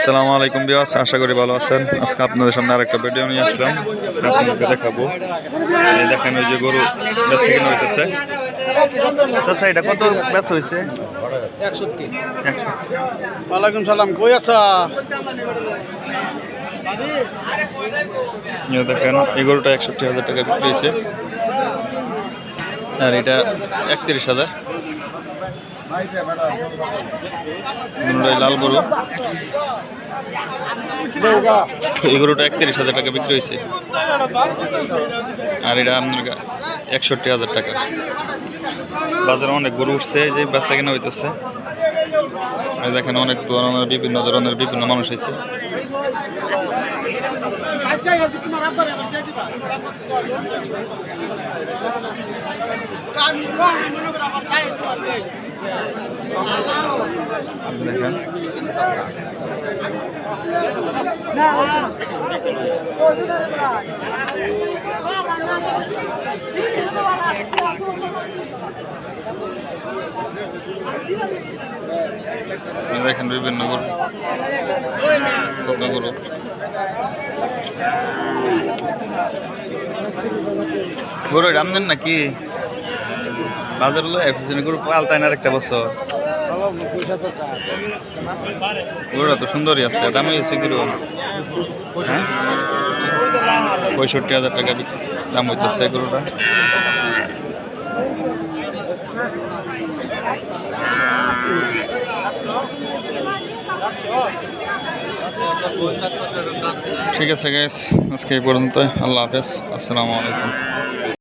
আসসালামু আলাইকুম বিয়াস আশা করি ভালো আছেন। আজকে আপনাদের সামনে আরেকটা ভিডিও নিয়ে আসলাম। আজকে আপনাদেরকে দেখাবো। এই দেখেন ওই যে গরু বেচা কিনা হইতেছে। আচ্ছা এটা কত বেচা হয়েছে একষট্টি। ওয়ালাইকুম সালাম কই আছা? এই দেখেন এই গরুটা একষট্টি হাজার টাকা বিক্রি হয়েছে আর এটা একত্রিশ হাজার। লাল গরু। এই গরুটা একত্রিশ হাজার টাকা বিক্রি হয়েছে। আর এটা আপনার একষট্টি হাজার টাকা। বাজারে অনেক গরু উঠছে যে বেচা কেনা হইতেছে। দেখেন অনেক ধরনের বিভিন্ন ধরনের বিভিন্ন মানুষ হয়েছে দেখেন দেখেন বিভিন্ন গরু গরু গরু রামদেন নাকি? বাজার হলো এফিসিনি গরু পাল্টায় না একটা বছর। গরুটা তো সুন্দরই আছে, দামি আছে কীরকম হ্যাঁ? পঁয়ষট্টি হাজার টাকা দাম হইতেছে গরুটা। ঠিক আছে গ্যাস আজকে এই পর্যন্ত আল্লাহ হাফেজ। আসসালামু আলাইকুম।